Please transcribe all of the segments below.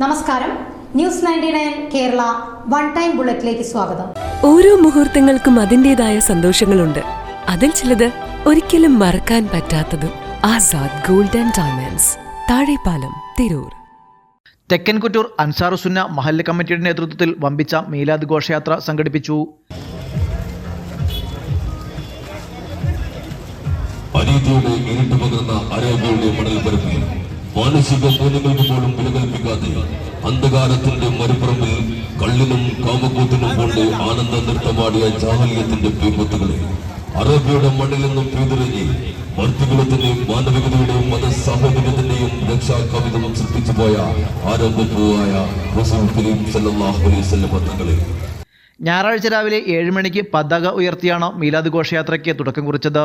നമസ്കാരം. News ninety nine Kerala one time ബുള്ളറ്റിലേക്ക് സ്വാഗതം. ഓരോ മുഹൂർത്തങ്ങൾക്കും അതിന്റെതായ സന്തോഷങ്ങളുണ്ട്. അതിൽ ചിലത് ഒരിക്കലും മറക്കാൻ പറ്റാത്തതും. Azad golden and diamonds. Thazhepalam Tirur. Thekkan Kuttur Ansarussunna മഹല്ല് കമ്മിറ്റിയുടെ നേതൃത്വത്തിൽ വമ്പിച്ച മീലാദ് ഘോഷയാത്ര സംഘടിപ്പിച്ചു. അനീതിയുടെ ഇരുട്ട് പകർന്ന അരേബ്യയുടെ മണൽ പരപ്പിൽ മാനസിക മൂല്യങ്ങൾക്ക് പോലും വില കൽപ്പിക്കാതെ അന്ധകാരത്തിന്റെ മരുപ്പുറമ്പിൽ കള്ളിനും കാമകൂത്തിനും കൊണ്ട് ആനന്ദ നൃത്തമാടിയ ജാഹല്യത്തിന്റെ പീമ്പത്തുകളെ അറേബ്യയുടെ മണ്ണിൽ നിന്നും പീതിറങ്ങി വർത്തികുലത്തിന്റെയും മാനവികതയുടെയും മതസാഹോദര്യത്തിന്റെയും രക്ഷാ കവിതവും സൃഷ്ടിച്ചു പോയ ആരംഭപ്പൂവായ തങ്ങളെ ഞായറാഴ്ച രാവിലെ ഏഴ് മണിക്ക് പതാക ഉയർത്തിയാണ് മീലാദ് ഘോഷയാത്രയ്ക്ക് തുടക്കം കുറിച്ചത്.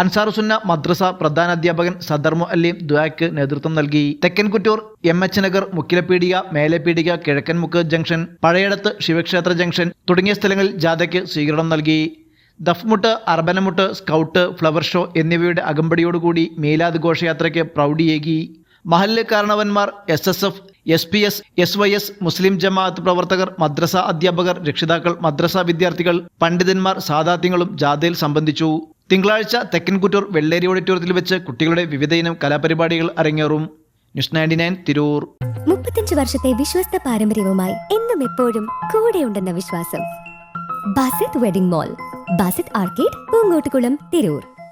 അൻസാറുസുന്ന മദ്രസ പ്രധാന അധ്യാപകൻ സദർ മുഅല്ലിം ദ്വാക്ക് നേതൃത്വം നൽകി. Thekkankuttur M H Nagar Mukkilapeedika Melepeedika Kizhakkanmukku junction Pazhayadath ശിവക്ഷേത്ര junction തുടങ്ങിയ സ്ഥലങ്ങളിൽ ജാഥയ്ക്ക് സ്വീകരണം നൽകി. Duffmuttu Arabanamuttu scout flower show എന്നിവയുടെ അകമ്പടിയോടുകൂടി മേലാദ് ഘോഷയാത്രയ്ക്ക് പ്രൗഢിയേകി. മഹല്ല് കാരണവന്മാർ S S F S P S S Y S Muslim Jamaath പ്രവർത്തകർ മദ്രസ അധ്യാപകർ രക്ഷിതാക്കൾ മദ്രസ വിദ്യാർത്ഥികൾ പണ്ഡിതന്മാർ സാദാത്യങ്ങളും ജാഥയിൽ സംബന്ധിച്ചു. തിങ്കളാഴ്ച തെക്കൻകുറ്റൂർ വെള്ളേരി ഓഡിറ്റോറിയത്തിൽ വെച്ച് കുട്ടികളുടെ വിവിധയിനം കലാപരിപാടികൾ അരങ്ങേറും ന്യൂസ് നയന്റി നയൻ തിരൂർ. മുപ്പത്തഞ്ച് വർഷത്തെ വിശ്വസ്ത പാരമ്പര്യവുമായി എന്നും എപ്പോഴും കൂടെയുണ്ടെന്ന വിശ്വാസം. Basith wedding mall Basith arcade Poongottukulam Tirur.